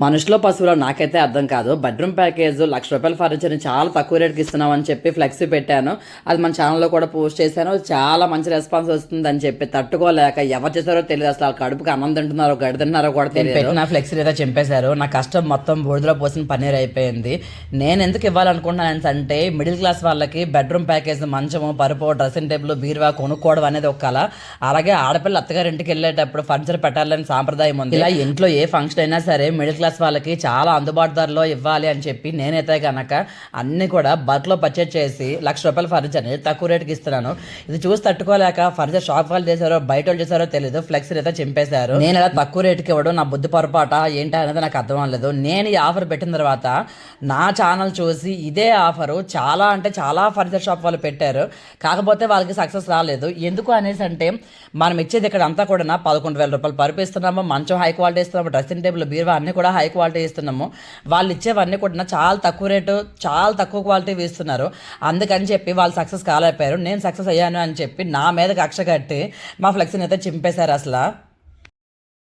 మనుషులో పశువులో నాకైతే అర్థం కాదు. బెడ్రూమ్ ప్యాకేజ్ లక్ష రూపాయల ఫర్నిచర్ని చాలా తక్కువ రేట్కి ఇస్తున్నాం అని చెప్పి ఫ్లెక్సీ పెట్టాను. అది మన ఛానల్లో కూడా పోస్ట్ చేశాను. చాలా మంచి రెస్పాన్స్ వస్తుంది అని చెప్పి తట్టుకోలేక ఎవరు చేశారో తెలియదు. అసలు కడుపుకి అన్నం తింటున్నారో గడి తింటున్నారో కూడా తెలియదు. పెట్టిన ఫ్లెక్సీ అయితే చింపేశారు నా కష్టం మొత్తం బూడిదలో పోసిన పన్నీర్ అయిపోయింది. నేను ఎందుకు ఇవ్వాలనుకుంటున్నాను అంటే మిడిల్ క్లాస్ వాళ్ళకి బెడ్రూమ్ ప్యాకేజ్ మంచము పరుపు డ్రెస్సింగ్ టేబుల్ బీరువా కొనుక్కోవడం అనేది ఒక కళ. అలాగే ఆడపిల్ల అత్తగారి ఇంటికి వెళ్ళేటప్పుడు ఫర్నిచర్ పెట్టాలని సాంప్రదాయం ఉంది. ఇలా ఇంట్లో ఏ ఫంక్షన్ అయినా సరే మిడిల్ క్లాస్ వాళ్ళకి చాలా అందుబాటు ధరలో ఇవ్వాలి అని చెప్పి నేనైతే కనుక అన్నీ కూడా బల్క్లో పర్చేజ్ చేసి లక్ష రూపాయల ఫర్నిచర్ని తక్కువ రేటుకి ఇస్తున్నాను. ఇది చూసి తట్టుకోలేక ఫర్నిచర్ షాప్ వాళ్ళు చేశారో బయట వాళ్ళు చేశారో తెలియదు ఫ్లెక్స్ అయితే చింపేశారు. నేను ఇలా తక్కువ రేటుకి ఇవ్వడం నా బుద్ధి పొరపాట? ఏంటి అనేది నాకు అర్థం అవ్వలేదు. నేను ఈ ఆఫర్ పెట్టిన తర్వాత నా ఛానల్ చూసి ఇదే ఆఫరు చాలా అంటే చాలా ఫర్నిచర్ షాప్ వాళ్ళు పెట్టారు. కాకపోతే వాళ్ళకి సక్సెస్ రాలేదు. ఎందుకు అనేసి అంటే మనం ఇచ్చేది ఇక్కడ అంతా కూడా పదకొండు వేల రూపాయలు పరిపిస్తున్నాము మంచం హై క్వాలిటీ ఇస్తున్నాము డ్రెస్సింగ్ టేబుల్ బీరువా అన్నీ కూడా హై క్వాలిటీ ఇస్తున్నాము. వాళ్ళు ఇచ్చేవన్నీ కూడా చాలా తక్కువ రేటు చాలా తక్కువ క్వాలిటీ ఇస్తున్నారు అందుకని చెప్పి వాళ్ళు సక్సెస్ కాలేకపోయారు. నేను సక్సెస్ అయ్యాను అని చెప్పి నా మీద కక్ష కట్టి మా ఫ్లెక్సీని అయితే చింపేశారు అసలు.